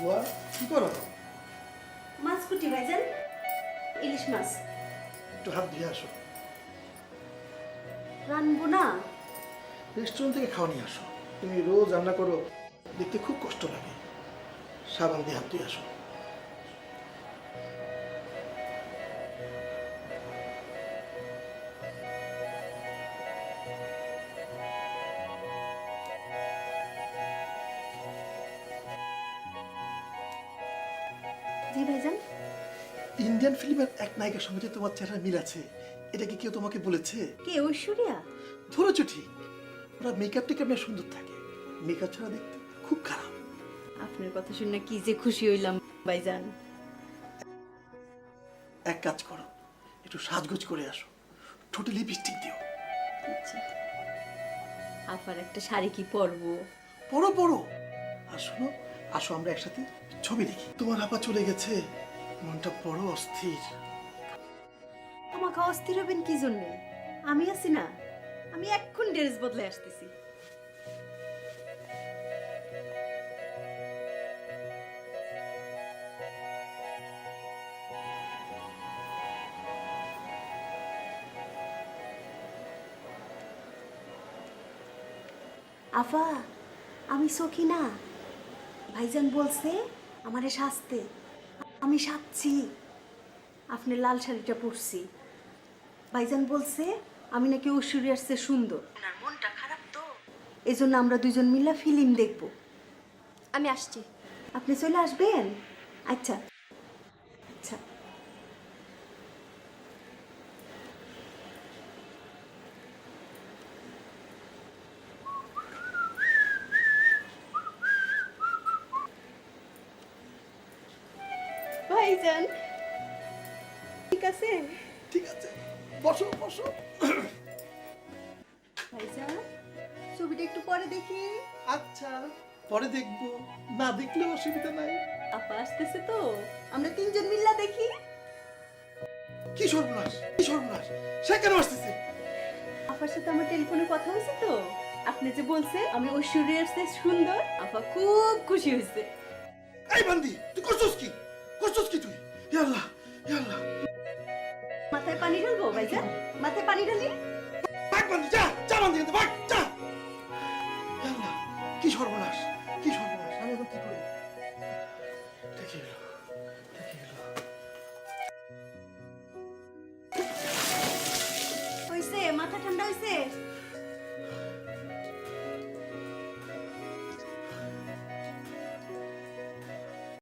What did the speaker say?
বুয়া কি করো? মাছ কুটি ভাইজান ইলিশ মাছ। একটু হাত দিয়ে আসো। রানবো না। রেস্টুরেন্ট থেকে খাওয়া নিয়ে আসো। তুমি রোজ রান্না করো দেখতে খুব কষ্ট লাগে। সাবান দিয়ে হাত দিয়ে আসো। জি ভাইজান। ইন্ডিয়ান ফিল্মের এক নায়িকার সঙ্গে যে তোমার চেহারা মিল আছে এটা কি কেউ তোমাকে বলেছে? কে ঐশ্বরিয়া? ধরেছো ঠিক। ওরা মেকআপ টেকআপ নিয়ে সুন্দর থাকে। মেকআপ ছাড়া দেখতে খুব খারাপ। আপনার কথা শুনে কি যে খুশি হইলাম ভাইজান। এক কাজ করো একটু সাজগোজ করে আসো। ঠোঁটে লিপস্টিক দিও। আচ্ছা। আপার একটা শাড়ি কি পরবো? পরো পড়ো আর শোনো আসো, আমরা একসাথে ছবি দেখি। তোমার আপা চলে গেছে। মনটা বড় অস্থির। আমাকে অস্থির হবেন কি জন্যে? আমি আছি না। আমি এক্ষুন ড্রেস বদলে আসতেছি। আফা, আমি সখী না। ভাইজান বলছে আমারে সাজতে আমি সাজছি আপনি লাল শাড়িটা পরছি। ভাইজান বলছে আমি নাকি ঐশ্বরিয়ার চেয়ে সুন্দর। আপনার মনটা খারাপ তো? এই জন্য আমরা দুজন মিলে ফিল্ম দেখব। আমি আসছি। আপনি চলে আসবেন? আচ্ছা আচ্ছা। ভাইজান ঠিক আছে? ঠিক আছে। বসো বসো। ভাইজান ছবিটা একটু পরে দেখি। আচ্ছা পরে দেখব। না দেখলে অসুবিধা নাই। আপা আসতেছে তো। আমরা তিনজন মিল্লা দেখি। কি সর্বনাশ কি সর্বনাশ। সে কেন আসতেছে? আপার সাথে আমার টেলিফোনে কথা হয়েছে তো। আপনি যে বলছে আমি ঐশ্বরিয়ার চেয়ে সুন্দর। আপা খুব খুশি হয়েছে। এই বান্দি তুই করছস পানি ঢালি ভাগ বান্দি যা যা বান্দি কিন্তু ভাগ যা। কি সর্বনাশ।